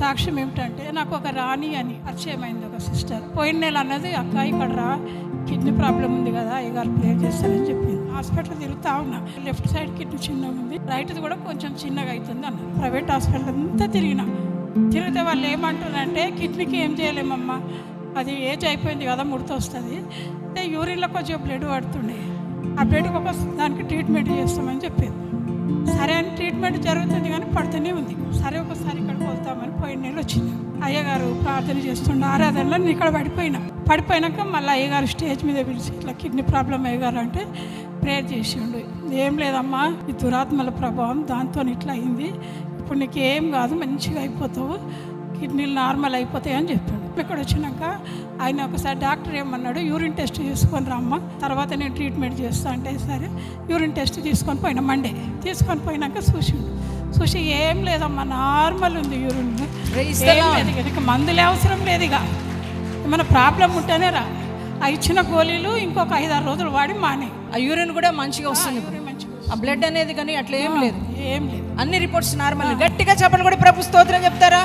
సాక్ష్యం ఏమిటంటే నాకు ఒక రాణి అని పరిచయం ఒక సిస్టర్. పోయిన నెల అన్నది అక్క ఇక్కడ రా కిడ్నీ ప్రాబ్లం ఉంది కదా అయ్యగారు ప్రేర్ చేస్తారని చెప్పింది. హాస్పిటల్ తిరుగుతా ఉన్నా. లెఫ్ట్ సైడ్ కిడ్నీ చిన్నగా ఉంది రైట్ది కూడా కొంచెం చిన్నగా అవుతుంది అన్నారు. ప్రైవేట్ హాస్పిటల్ అంతా తిరిగిన. తిరిగితే వాళ్ళు ఏమంటారంటే కిడ్నీకి ఏం చేయలేమమ్మా అది ఏజ్ అయిపోయింది కదా ముడత వస్తుంది. అయితే యూరిన్లో కొంచెం బ్లడ్ పడుతుండే. ఆ బ్లడ్కి ఒక దానికి ట్రీట్మెంట్ చేస్తామని చెప్పింది సరే అని ట్రీట్మెంట్ జరుగుతుంది కానీ పడుతూనే ఉంది. సరే ఒకసారి ఇక్కడికి వెళ్తామని పోయిన నెల వచ్చింది. అయ్యగారు ప్రార్థన చేస్తుండే ఆరాధనలో నేను ఇక్కడ పడిపోయినా. పడిపోయినాక మళ్ళీ అయ్యగారు స్టేజ్ మీద పిలిచి ఇట్లా కిడ్నీ ప్రాబ్లం అయ్యగారు అంటే ప్రేయర్ చేసిండు. ఏం లేదమ్మా ఈ దురాత్మల ప్రభావం దాంతో ఇట్లా అయింది. ఇప్పుడు నీకు ఏం కాదు మంచిగా అయిపోతావు. కిడ్నీలు నార్మల్ అయిపోతాయి అని చెప్పాడు. ఇక్కడ వచ్చినాక ఆయన ఒకసారి డాక్టర్ ఏమన్నాడు యూరిన్ టెస్ట్ చేసుకొని రమ్మ తర్వాత నేను ట్రీట్మెంట్ చేస్తా. అంటే సరే యూరిన్ టెస్ట్ తీసుకొని పోయినా మండే. తీసుకొని పోయినాక చూసిండు చూసి ఏం లేదమ్మా నార్మల్ ఉంది యూరిన్. ఇక మందులే అవసరం లేదు ఇక. ఏమైనా ప్రాబ్లం ఉంటేనే రా. ఆ ఇచ్చిన గోళీలు ఇంకొక ఐదారు రోజులు వాడి మానే. ఆ యూరిన్ కూడా మంచిగా వస్తుంది ఆ బ్లడ్ అనేది కానీ అట్లా ఏం లేదు. ఏం లేదు. అన్ని రిపోర్ట్స్ నార్మల్. గట్టిగా చెప్పండి కూడా ప్రభు స్తోత్రం చెప్తారా?